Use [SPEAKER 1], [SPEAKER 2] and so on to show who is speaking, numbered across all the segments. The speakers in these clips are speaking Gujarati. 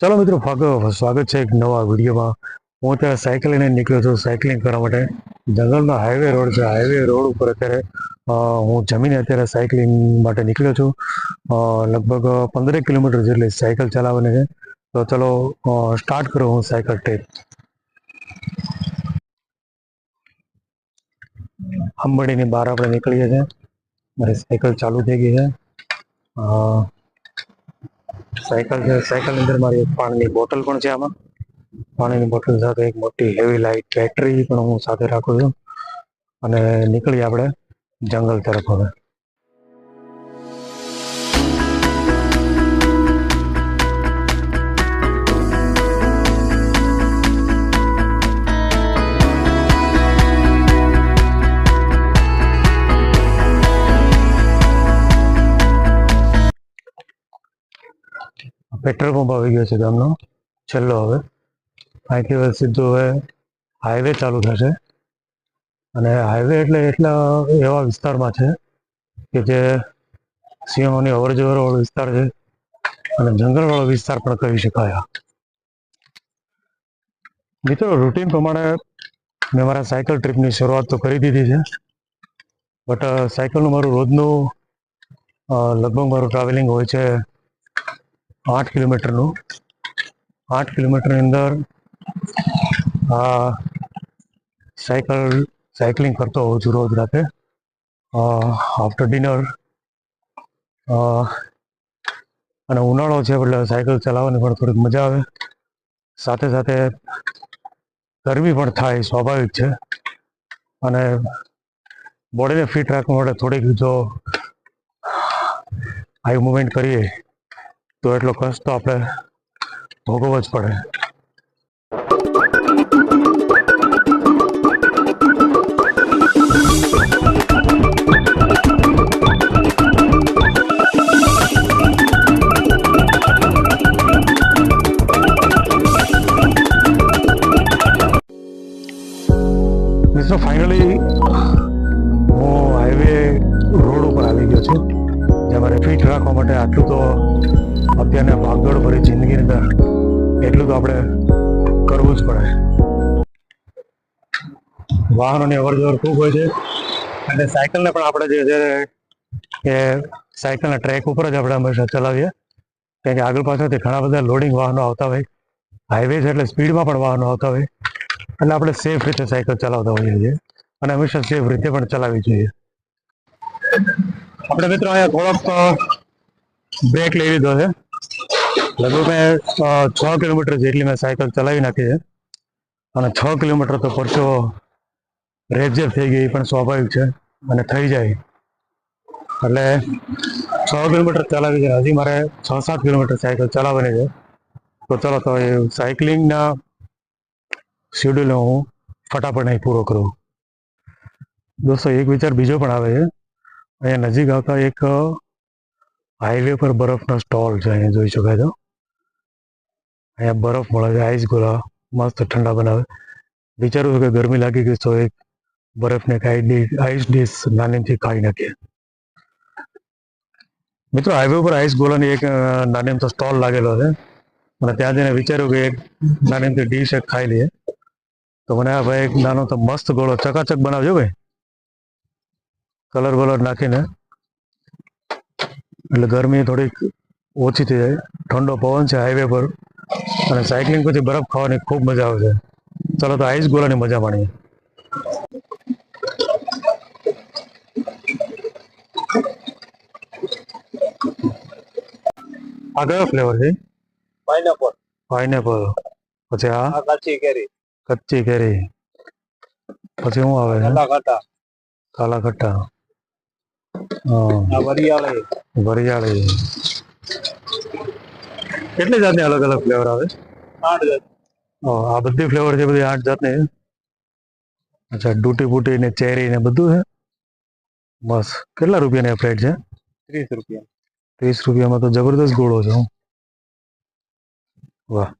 [SPEAKER 1] ચાલો મિત્રો સ્વાગત છે એક નવા વિડીયોમાં. હું અત્યારે સાયકલ લઈને નીકળ્યો છું. સાયકલિંગ કરવા માટે જંગલનો હાઈવે રોડ છે. હાઈવે રોડ ઉપર અત્યારે હું જમીને અત્યારે સાયકલિંગ માટે નીકળ્યો છું. લગભગ પંદરેક કિલોમીટર જેટલી સાયકલ ચલાવવાની છે. તો ચલો સ્ટાર્ટ કરું હું સાયકલ ટ્રીપ અંબડીની બહાર આપણે નીકળીએ છીએ. મારી સાયકલ ચાલુ થઈ ગઈ છે. સાયકલ છે. સાયકલ અંદર મારી એક પાણીની બોટલ પણ છે આમાં. પાણીની બોટલ સાથે એક મોટી હેવી લાઇટ બેટરી પણ હું સાથે રાખું છું. અને નીકળી આપણે જંગલ તરફ હવે. પેટ્રોલ પંપ આવી ગયો છે ગામનો. છેલ્લો હવે. અહીંથી હવે સીધું હવે હાઈવે ચાલુ થશે. અને હાઈવે એટલે એટલા એવા વિસ્તારમાં છે કે જે સિંહોની અવર જવર વિસ્તાર છે અને જંગલવાળો વિસ્તાર પણ કહી શકાય. મિત્રો રૂટીન પ્રમાણે મેં મારા સાયકલ ટ્રીપની શરૂઆત તો કરી દીધી છે. બટ સાયકલનું મારું રોજનું લગભગ મારું ટ્રાવેલિંગ હોય છે આઠ કિલોમીટરનું. આઠ કિલોમીટરની અંદર સાયકલ, સાયકલિંગ કરતો હોઉં છું રોજ રાતે. આફ્ટર ડિનર અને ઉનાળો છે એટલે સાયકલ ચલાવવાની પણ થોડીક મજા આવે. સાથે સાથે ગરમી પણ થાય, સ્વાભાવિક છે. અને બોડીને ફિટ રાખવા માટે થોડીક જો હાઈ મુવમેન્ટ કરીએ. તો એટલો કષ્ટ તો આપણે ભોગવવો જ પડે. મિત્રો અત્યારના ભાગદોડ ભરી જિંદગીની અંદર એટલું તો આપણે કરવું જ પડે. વાહનોની અવર જવર ખૂબ હોય છે. અને સાયકલને પણ આપણે જે છે એ સાયકલના ટ્રેક ઉપર જ આપણે હંમેશા ચલાવીએ. કારણ કે આગળ પાછળથી ઘણા બધા લોડિંગ વાહનો આવતા હોય. હાઈવે છે એટલે સ્પીડમાં પણ વાહનો આવતા હોય. એટલે આપણે સેફ રીતે સાયકલ ચલાવતા હોઈએ છીએ. અને હંમેશા સેફ રીતે પણ ચલાવવી જોઈએ. આપણે મિત્રો અહીંયા થોડોક બ્રેક લઈ લીધો છે. લગભગ મેં છ કિલોમીટર જેટલી મેં સાયકલ ચલાવી નાખી છે. અને છ કિલોમીટર તો પરચો રેપઝેપ થઈ ગઈ પણ સ્વાભાવિક છે અને થઈ જાય. એટલે છ કિલોમીટર ચલાવી છે. હજી મારે છ સાત કિલોમીટર સાયકલ ચલાવવાની છે. તો ચલો, તો એ સાયકલિંગના શેડ્યુલ હું ફટાફટ અહીં પૂરો કરું. દોસ્તો, એક વિચાર બીજો પણ આવે છે. અહીંયા નજીક આવતા એક હાઈવે પર બરફનો સ્ટોલ છે અહીંયા જોઈ શકાય તો. અહીંયા બરફ મળે છે આઈસ ગોળા મસ્ત ઠંડા બનાવે. વિચારું કે ગરમી લાગી ગઈ તો એક બરફને એક આઈસ ડીશ નાનીમથી ખાઈ નાખીએ. મિત્રો હાઈવે ઉપર આઈસ ગોલાની એક અ, તો સ્ટોલ લાગેલો છે. અને ત્યાં જઈને વિચાર્યું કે એક નાનીમથી ડીશ એક ખાઈ લઈએ. તો મને આ ભાઈ એક નાનો તો મસ્ત ગોળો ચકાચક બનાવજો ભાઈ. કલર બલર નાખીને. એટલે ગરમી થોડીક ઓછી થઈ જાય. ઠંડો પવન છે હાઈવે પર. અને સાયકલિંગ પછી બરફ ખાવાની ખૂબ મજા આવે છે. ચલો તો આઈસ ગોળાની મજા માણીએ. આ કયો ફ્લેવર છે?
[SPEAKER 2] પાઇનેપલ
[SPEAKER 1] પાઇનેપલ પછી આ?
[SPEAKER 2] કચ્ચી કેરી.
[SPEAKER 1] કચ્ચી કેરી. પછી શું આવે
[SPEAKER 2] કાલા ખાટા
[SPEAKER 1] કાલા ખટ્ટા.
[SPEAKER 2] આ વરિયાળી.
[SPEAKER 1] વરિયાળી. કેટલી જાતની અલગ અલગ ફ્લેવર આવે?
[SPEAKER 2] આઠ જાત.
[SPEAKER 1] આ બધી ફ્લેવર છે બધી આઠ જાતની? અચ્છા ડૂટી બુટી ને ચેરી ને બધું છે? બસ. કેટલા રૂપિયાની પ્લેટ છે?
[SPEAKER 2] ત્રીસ રૂપિયા.
[SPEAKER 1] ત્રીસ રૂપિયામાં તો જબરદસ્ત ગોળો છે હું. વાહ.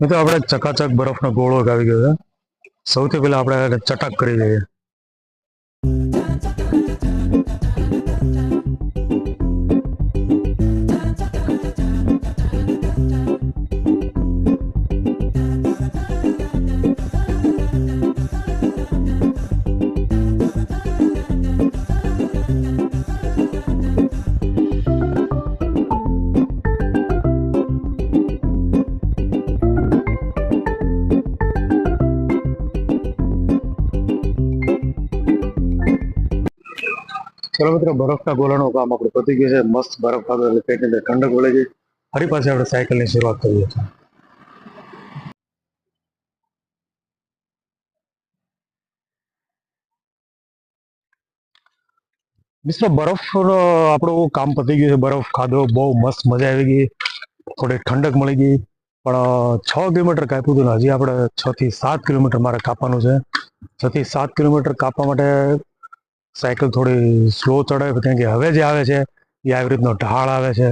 [SPEAKER 1] તો આપણે ચકાચક બરફનો ગોળો આવી ગયો છે. સૌથી પહેલા આપણે ચટક કરી દઈએ ચલો બરફના ગોલાનું કામ આપણું પતી ગયું છે. મસ્ત બરફ ખાધો એટલે પેટની અંદર ઠંડક વળે ગઈ ફરી પાછી આપણે સાયકલની શરૂઆત કરીએ છીએ. મિત્રો બરફ આપણું કામ પતી ગયું છે. બરફ ખાધો, બહુ મસ્ત મજા આવી ગઈ. થોડી ઠંડક મળી ગઈ. પણ છ કિલોમીટર કાપ્યું હતું ને, હજી આપણે છ થી સાત કિલોમીટર મારે કાપવાનું છે. છ થી સાત કિલોમીટર કાપવા માટે સાયકલ થોડી સ્લો ચડે કારણ કે હવે જે આવે છે, એ આવી રીતનો ઢાળ આવે છે.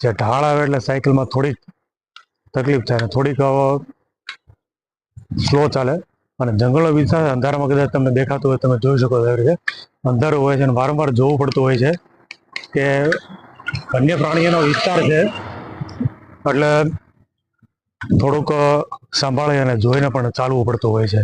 [SPEAKER 1] જે ઢાળ આવે એટલે સાયકલમાં થોડીક તકલીફ થાય ને થોડીક સ્લો ચાલે. અને જંગલો વિસ્તાર અંધારામાં કદાચ તમને દેખાતું હોય, તમે જોઈ શકો એવી રીતે. અંધારું હોય છે અને વારંવાર જોવું પડતું હોય છે કે અન્ય પ્રાણીઓનો વિસ્તાર છે. એટલે થોડુંક સંભાળી અને જોઈને પણ ચાલવું પડતું હોય છે.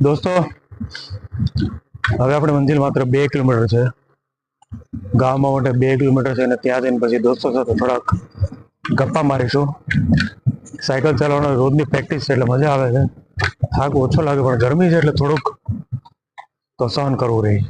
[SPEAKER 1] દોસ્તો, હવે આપણે મંજિલ માત્ર બે કિલોમીટર છે. ગામમાં માટે બે કિલોમીટર છે અને ત્યાં જઈને પછી દોસ્તો સાથે થોડાક ગપ્પા મારીશું. સાયકલ ચલાવવાનો રોજની પ્રેક્ટિસ છે એટલે મજા આવે છે. થાક ઓછો લાગે પણ ગરમી છે એટલે થોડુંક તો સહન કરવું રહી.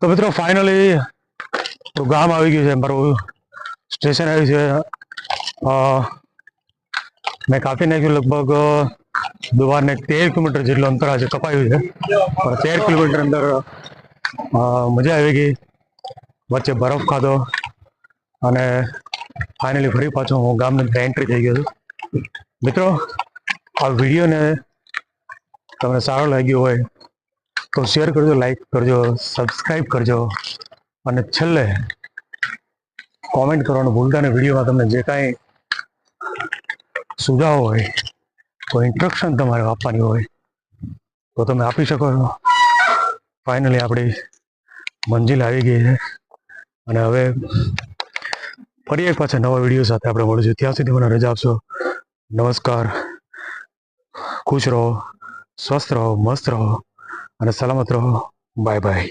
[SPEAKER 1] તો મિત્રો ફાઇનલી ગામ આવી ગયું છે, મારું સ્ટેશન આવ્યું છે. મેં કાપી નાખ્યું લગભગ દુવારને તેર કિલોમીટર જેટલું અંતર આજે કપાયું છે. પણ તેર કિલોમીટર અંદર મજા આવી ગઈ. વચ્ચે બરફ ખાધો અને ફાઇનલી ફરી પાછો હું ગામની અંદર એન્ટ્રી થઈ ગયો છું. મિત્રો, આ વિડીયોને તમને સારો લાગ્યો હોય તો શેર કરજો લાઈક કરજો સબસ્ક્રાઈબ કરજો. અને છેલ્લે કોમેન્ટ કરવાનું ભૂલતા ને વિડીયોમાં તમને જે કાંઈ સુઝાવ હોય, કોઈ ઇન્સ્ટ્રક્શન તમારે આપવાની હોય, તો તમે આપી શકો છો. ફાઇનલી આપણી મંજિલ આવી ગઈ છે. અને હવે ફરી એક પાછા નવા વીડિયો સાથે આપણે મળીશું. ત્યાં સુધી મને રજા આપશો. નમસ્કાર. ખુશ રહો, સ્વસ્થ રહો, મસ્ત રહો. અને સલામત રહો બાય બાય